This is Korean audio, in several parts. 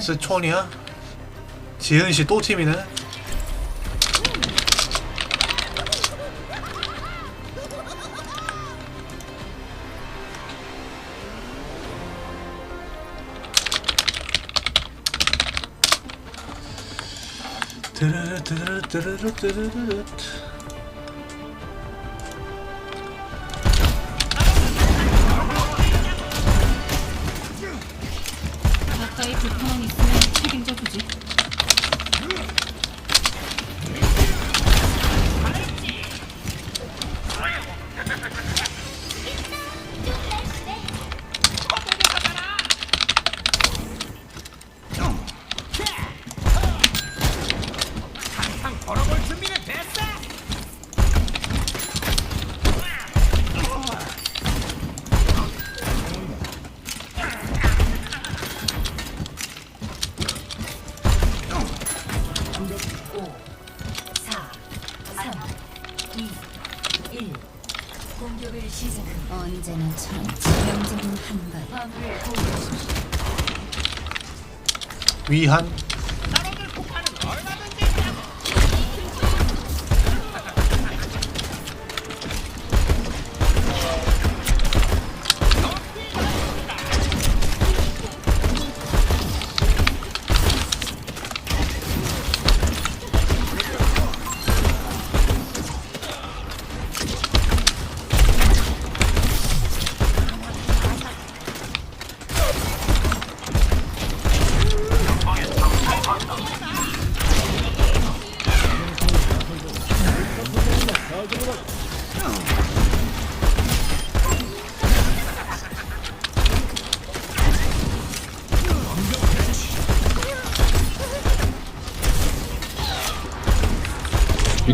스촌이야? 지은씨 또 팀이네? 드르르 드르르 드르르 드르르 위한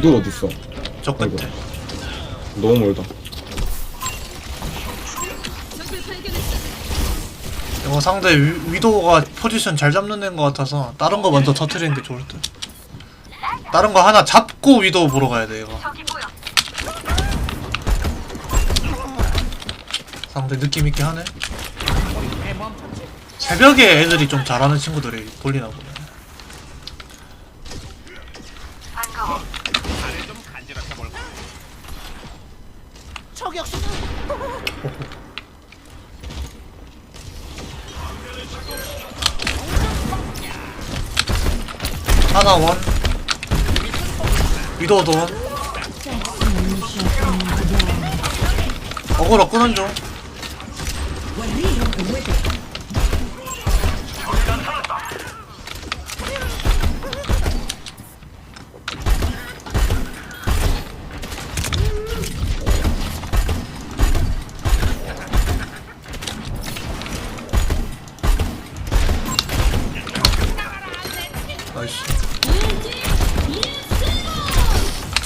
위도 어딨어? 저 끝에. 너무 멀다. 이거 상대 위, 위도가 포지션 잘 잡는 애인 것 같아서 다른 거 먼저 터트리는 게 좋을 듯. 다른 거 하나 잡고 위도 보러 가야 돼 이거. 상대 느낌 있게 하네. 새벽에 애들이 좀 잘하는 친구들이 돌리나 보네 하나 원. 위도도 원. 어그로 중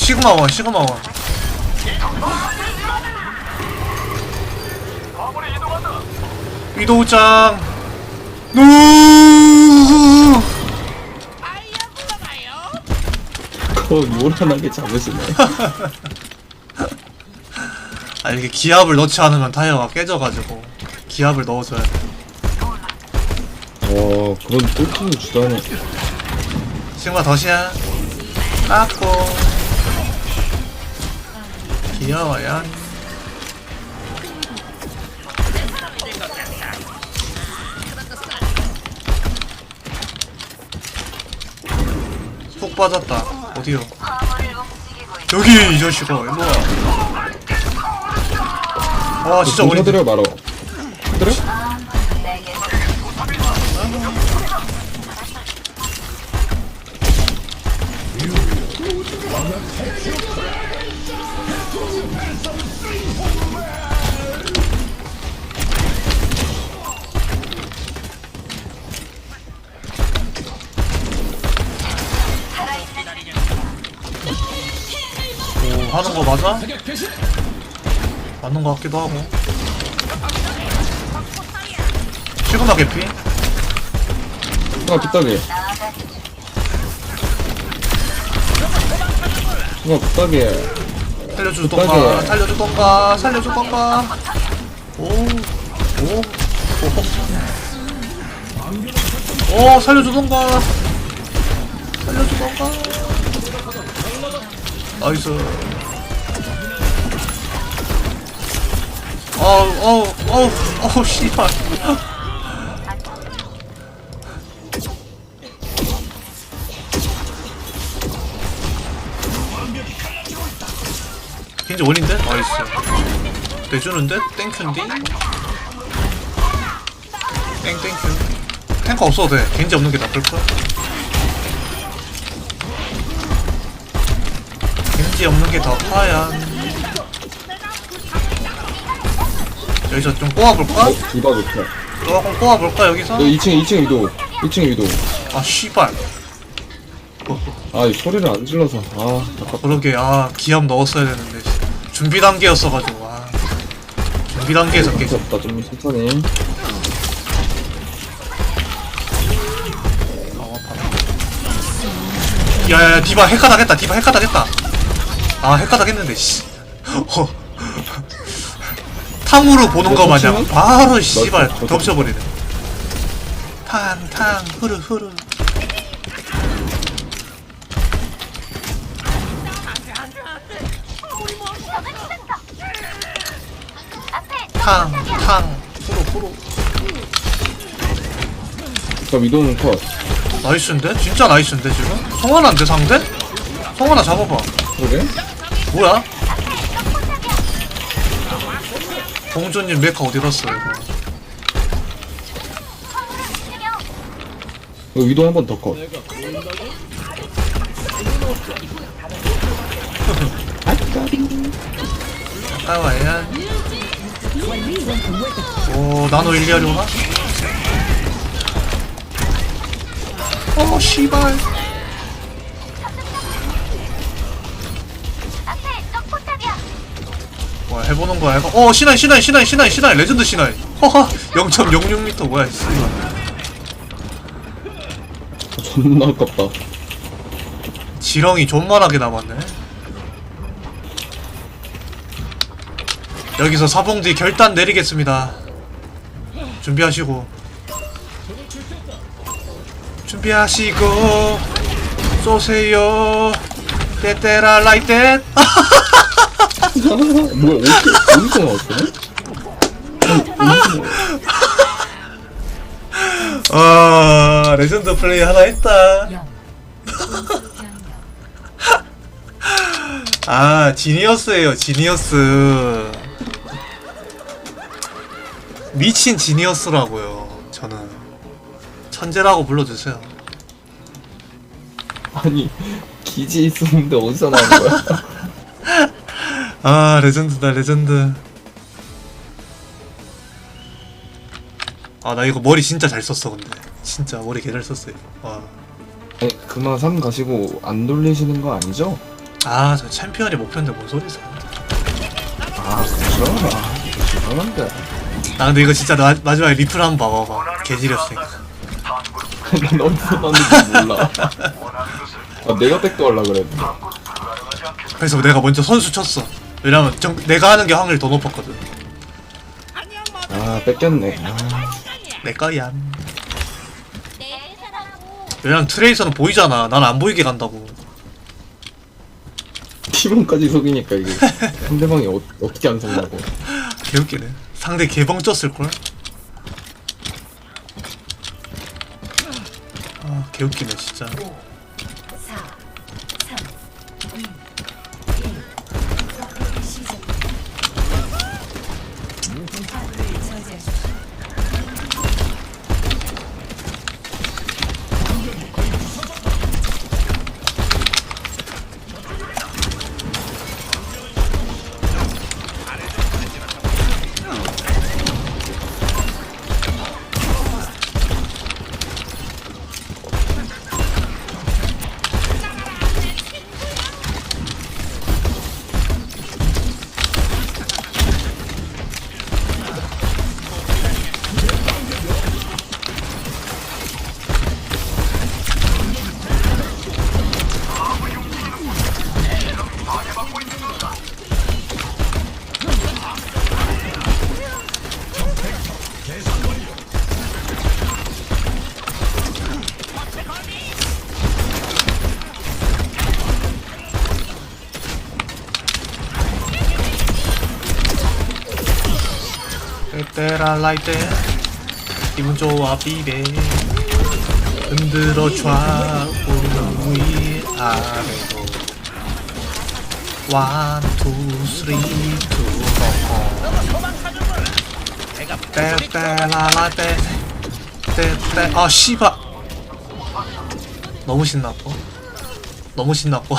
시그마 원 시그마 원. 위도우짱. 누 그거 모란하게 잡으시네. 아 이렇게 기압을 넣지 않으면 타이어가 깨져가지고 기압을 넣어줘야 돼. 와, 그건 뚫기는 주다네. 시그마 덫이야. 깎고 귀여워요. 푹 빠졌다. 어디요? 여기 이 자식아. 일로와. 와 진짜 어린데. 하는 거 맞아? 맞는 거 같기도 하고. 시그마 개피? 아, 빗다기. 아, 빗다기. 살려주던가. 살려주던가, 살려주던가. 오, 오, 오. 어 살려주던가 살려주던가 나이스 어우 어우 어우 어우 씨발 겐지 원인데? 나이스 내주는데? 땡큐인데? 땡 땡큐 탱커 없어도 돼 겐지 없는 게 나쁠걸? 겐지 없는 게더 하얀 여기서 좀 꼬아볼까? 어, 디바 좋다. 조금 꼬아볼까 여기서? 너 2층, 2층 위도. 2층 위도. 아 씨발 아, 이 소리를 안 질러서. 아, 아깝다. 그러게 아 기합 넣었어야 되는데 씨. 준비 단계였어가지고 아 준비 단계에서 깨지 무섭다, 좀 천천히. 야야야 디바 핵가닥 했다 디바 핵가닥 했다 아 핵가닥 했는데 씨 어. 탕후루 보는 거 마냥 바로 씨발 덮쳐버리네 탕탕 후루 후루 탕탕 후루 후루 저 위도는 컷. 나이스인데? 진짜 나이스인데 지금? 성환한데 상대? 성환아 잡아봐 그러게? 뭐야? 공주님 메카 어디 갔어 이거 이거 위도 한 번 더 컷. 아까워야 오 나노 일리아려나? 어 씨발 뭐야 해보는 거야. 어 시나이 시나이 시나이 시나이 시나이. 레전드 시나이. 허허. 0.06m 뭐야 씨발. 존나 아깝다. 지렁이 존만하게 남았네. 여기서 사봉뒤 결단 내리겠습니다. 준비하시고. 준비하시고. 쏘세요. 때때라 라이때 뭐야, 어디, 어디서 나왔어? 아 레전드 플레이 하나 했다 영아 지니어스예요 지니어스 미친 지니어스라고요 저는 천재라고 불러주세요 아니, 기지 있었는데 어디서 나온 거야? 아 레전드다 레전드 아 나 이거 머리 진짜 잘 썼어 근데 진짜 머리 개 잘 썼어요 아니, 그만 삼 가시고 안 돌리시는 거 아니죠? 와아저 챔피언이 목표인데 뭔 소리세요 아, 그렇죠? 아, 죄송한데. 나 근데 이거 진짜 나, 마지막에 리플 한번 봐봐봐 개 지렸으니까 난 어디서 나왔는지 몰라. 아, 내가 백도 하려 그랬는데. 그래서 내가 먼저 선수 쳤어 왜냐면 정, 내가 하는 게 확률이 더 높았거든. 아, 뺏겼네. 아, 내 거야. 왜냐면 트레이서는 보이잖아. 난 안 보이게 간다고. 팀원까지 속이니까 이게 상대방이 어, 어떻게 안 속냐고. 개웃기네. 상대 개벙 쪘을걸? 아 개웃기네 진짜 때때라라이때 기분 좋아 비베 흔들어 좌우로 위아래로. 원, 투, 쓰리, 투, 어, 때때라라때 때때 아 씨발. 너무 신났고. 너무 신났고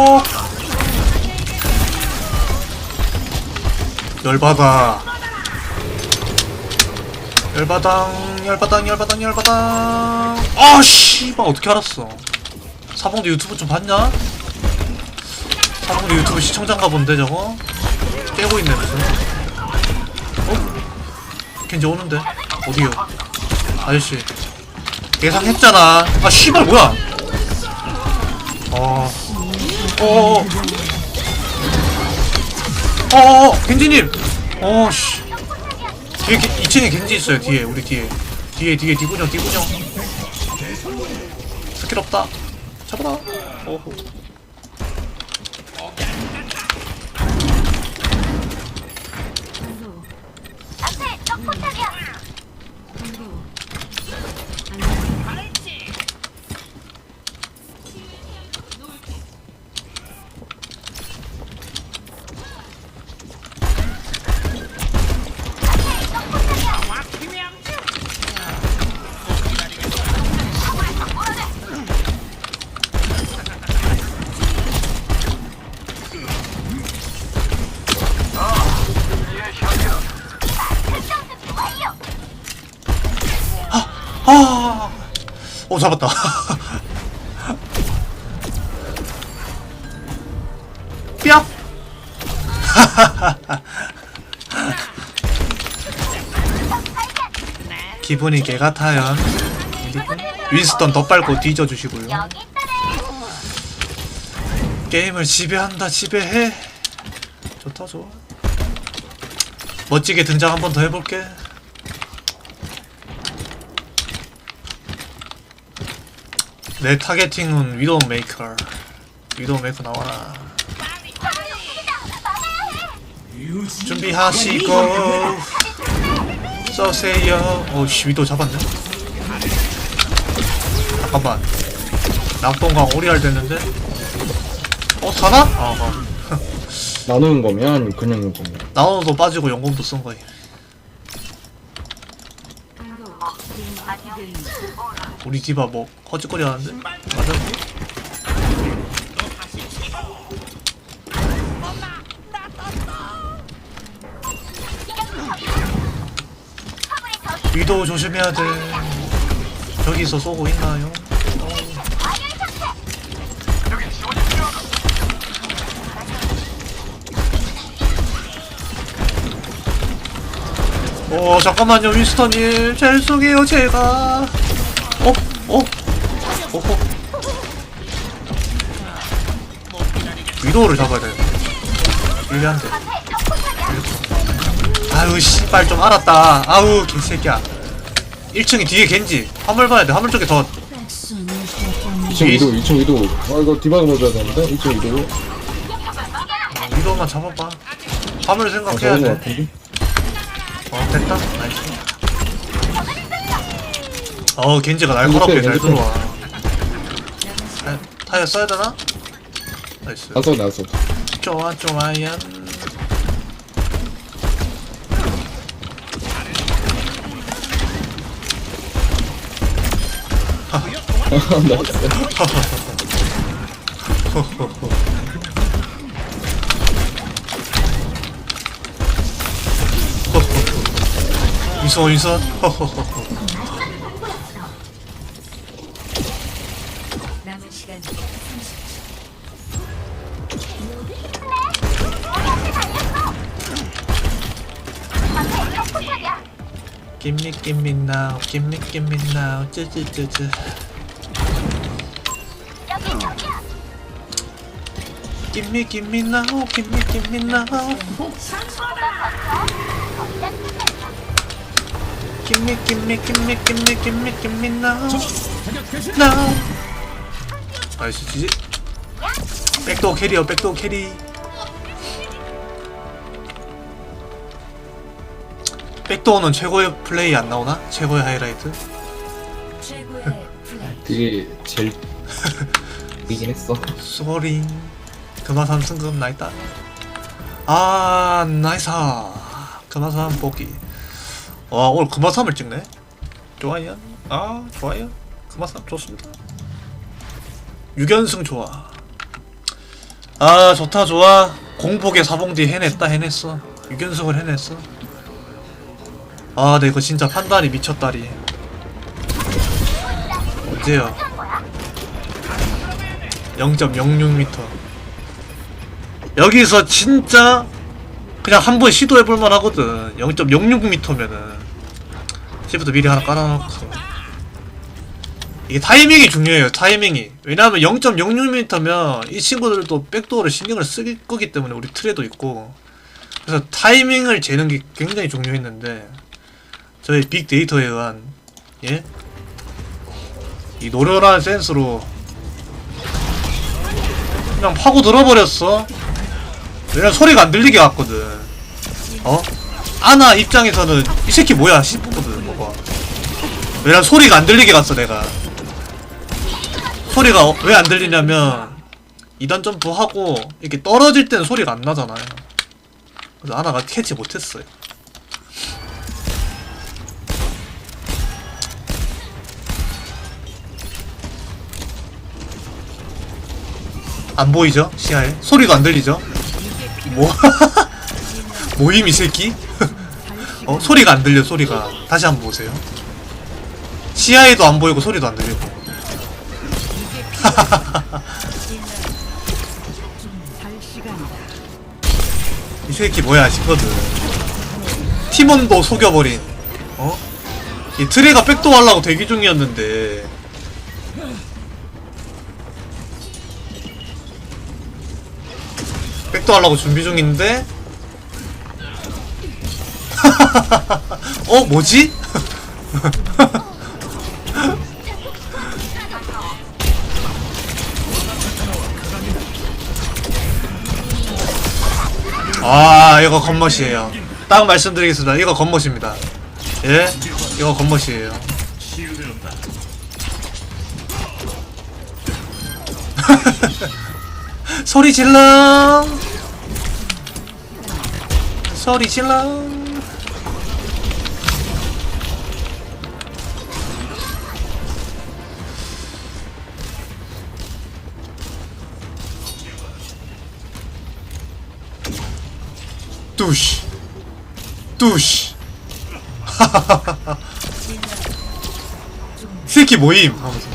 어 열받아. 열받당 열받당 열받당 열받당. 아 씨발 어떻게 알았어? 사봉도 유튜브 좀 봤냐? 사봉도 유튜브 시청자인가 본데 저거? 깨고 있네 무슨 어? 걘지 오는데? 어디요? 아저씨. 예상했잖아. 아 씨발 뭐야? 어. 어어어. 어어어. 겐지님. 어, 씨. 뒤에, 게, 2층에 겐지 있어요, 뒤에. 우리 뒤에. 뒤에, 뒤에, 뒤구녕, 뒤구녕. 스킬 없다. 잡아라. 어허. 잡았다. 뿅! 기분이 개 같아요. 윈스턴 덧밟고 뒤져주시고요. 게임을 지배한다, 지배해. 좋다, 좋아. 멋지게 등장 한 번 더 해볼게. 내 타겟팅은 위도우 메이커. 위도우 메이커 나와라. 준비하시고 쏘세요. 오씨 위도우 잡았네. 잠깐만. 낙동강 오리알 됐는데. 어 사나? 아, 어. 나누는 거면 그냥 거면 나눠도 빠지고 연금도 쓴 거임. 우리 디바 뭐 허짓거리 하는데? 맞아? 위도 조심해야 돼. 저기서 쏘고 있나요? 어 잠깐만요 윈스턴님 죄송해요 제가? 어허 위도우를 잡아야 돼 유리한데. 아유 씨발 좀 알았다. 아우 개새끼야. 1층에 뒤에 겐지. 화물 봐야 돼. 화물 쪽에 더 2층 위도 2층 위도 아 이거 디바가 봐줘야 되는데? 2층 위도 위도우만 잡아봐. 화물 아 생각해야 거 돼. 같은데? 어 됐다. 나이스. 어 겐지가 날카롭게 잘 겐지 빼. 들어와 타- 타이어 써야 되나? 나이스. 나서 나서 좋아 좋아요 있어 남은 시 Gimme gimme now gimme gimme now 쯔쯔쯔쯔 Gimme gimme now gimme gimme now Gimme gimme gimme gimme gimme gimme now now 나이스 지지 백도어 캐리어 백도어 캐리 백도어는 최고의 플레이 안 나오나? 최고의 하이라이트? 그게 제일 이긴 했어. 수거링. 금화산 승급 나있다. 아 나이사. 금화산 보기 와 오늘 금화산을 찍네? 좋아요? 아 좋아요? 금화산 좋습니다. 6연승 좋아. 아 좋다 좋아. 공복에 사봉디 해냈다 해냈어. 6연승을 해냈어 아 근데 이거 진짜 판단이 미쳤다리. 언제요? 0.06m 여기서 진짜 그냥 한 번 시도해볼만 하거든. 0.06m면은. 시부터 미리 하나 깔아놓고. 이게 타이밍이 중요해요 타이밍이. 왜냐하면 0.06m면 이 친구들도 백도어를 신경을 쓸 거기 때문에 우리 트레도 있고. 그래서 타이밍을 재는 게 굉장히 중요했는데 저희 빅데이터에 의한 예? 이 노련한 센스로 그냥 파고 들어버렸어. 왜냐면 소리가 안 들리게 갔거든. 어? 아나 입장에서는 이 새끼 뭐야 싶거든, 뭐가. 왜냐면 소리가 안 들리게 갔어, 내가. 소리가 왜안 들리냐면, 2단 점프하고, 이렇게 떨어질 때는 소리가 안 나잖아요. 그래서 아나가 캐치 못했어요. 안 보이죠? 시야에? 소리도 안 들리죠? 뭐? 모임 이 새끼? 어? 소리가 안 들려 소리가 다시 한번 보세요 시야에도 안 보이고 소리도 안 들리고 이 새끼 뭐야 싶거든 팀원도 속여버린 어? 이 트레가 백도 하려고 대기 중이었는데 백도 하려고 준비 중인데? 어 뭐지? 아 이거 겉멋이에요. 딱 말씀드리겠습니다. 이거 겉멋입니다. 예? 이거 겉멋이에요. 소리 질러 소리 질러. 뚜시. 뚜시. 이 새끼 모임. 하면서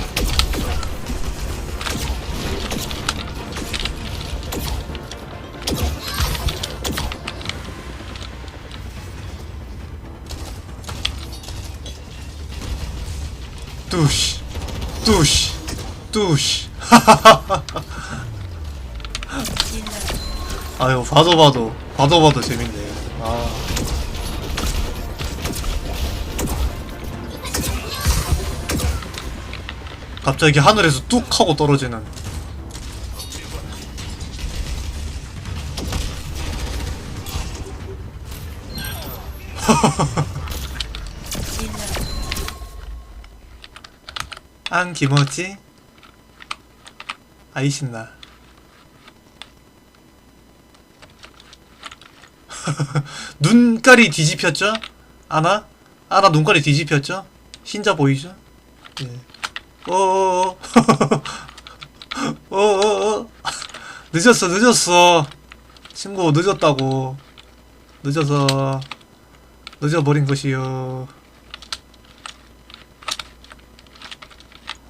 아유 봐도 봐도. 봐도 봐도 재밌네. 아. 갑자기 하늘에서 뚝 하고 떨어지는. 안 기모지 아이 신나 눈깔이 뒤집혔죠? 아나? 아나 눈깔이 뒤집혔죠? 흰자 보이죠? 예. 어어어 어어어 늦었어 늦었어 친구 늦었다고 늦어서 늦어버린 것이요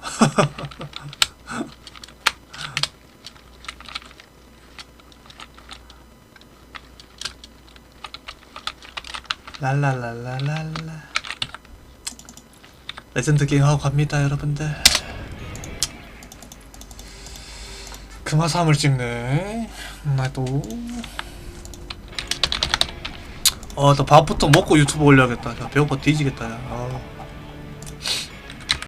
랄랄랄랄랄라. 레전드 게임 하고 갑니다 여러분들. 금화삼을 찍네. 나도. 어나 밥부터 먹고 유튜브 올려야겠다. 야, 배고파 뒤지겠다 야. 아.